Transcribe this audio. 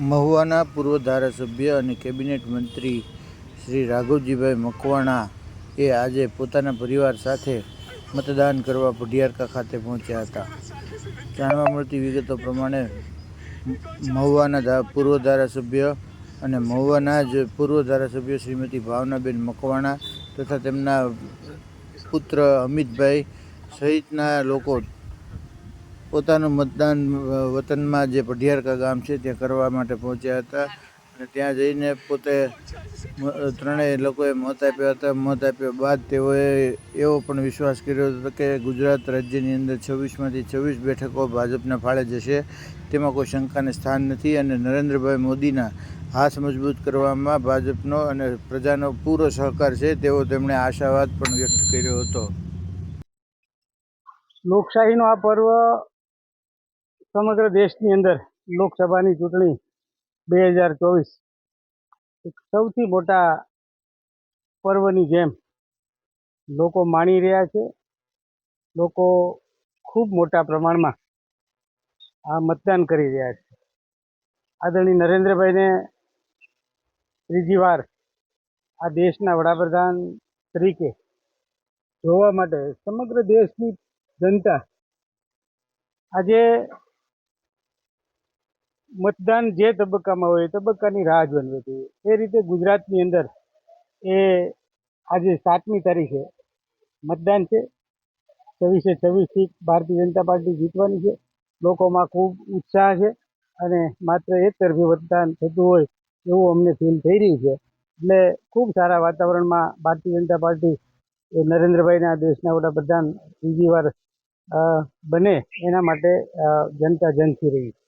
મહુવાના પૂર્વ ધારાસભ્ય અને કેબિનેટ મંત્રી શ્રી રાઘવજીભાઈ મકવાણા એ આજે પોતાના પરિવાર સાથે મતદાન કરવા પઢિયારકા ખાતે પહોંચ્યા હતા. જાણવા મળતી વિગતો પ્રમાણે મહુવાના પૂર્વ ધારાસભ્ય અને મહુવાના જ પૂર્વ ધારાસભ્ય શ્રીમતી ભાવનાબેન મકવાણા તથા તેમના પુત્ર અમિતભાઈ સહિતના લોકો પોતાનું મતદાન વતનમાં જે પઢિયારકા ગામ છે ત્યાં કરવા માટે પહોંચ્યા હતા. અને ત્યાં જઈને પોતે ત્રણેય લોકોએ મત આપ્યા હતા. મત આપ્યા બાદ તેઓએ એવો પણ વિશ્વાસ કર્યો હતો કે ગુજરાત રાજ્યની અંદર છવ્વીસમાંથી છવ્વીસ બેઠકો ભાજપના ફાળે જશે. તેમાં કોઈ શંકાને સ્થાન નથી અને નરેન્દ્રભાઈ મોદીના હાથ મજબૂત કરવામાં ભાજપનો અને પ્રજાનો પૂરો સહકાર છે તેવો તેમણે આશાવાદ પણ વ્યક્ત કર્યો હતો. લોકશાહીનો આ પર્વ સમગ્ર દેશની અંદર લોકસભાની ચૂંટણી બે હજાર ચોવીસ એક સૌથી મોટા પર્વની જેમ લોકો માણી રહ્યા છે. લોકો ખૂબ મોટા પ્રમાણમાં આ મતદાન કરી રહ્યા છે. આદરણીય નરેન્દ્રભાઈને ત્રીજી વાર આ દેશના વડાપ્રધાન તરીકે જોવા માટે સમગ્ર દેશની જનતા આજે મતદાન જે તબક્કામાં હોય એ તબક્કાની રાહ જોવી જોઈએ એ રીતે ગુજરાતની અંદર એ આજે સાતમી તારીખે મતદાન છે. છવ્વીસે છવ્વીસ સીટ ભારતીય જનતા પાર્ટી જીતવાની છે. લોકોમાં ખૂબ ઉત્સાહ છે અને માત્ર એક તરફી મતદાન થતું હોય એવું અમને ફીલ થઈ રહ્યું છે. એટલે ખૂબ સારા વાતાવરણમાં ભારતીય જનતા પાર્ટી એ નરેન્દ્રભાઈના દેશના વડાપ્રધાન બીજી વાર બને એના માટે જનતા જનથી રહી છે.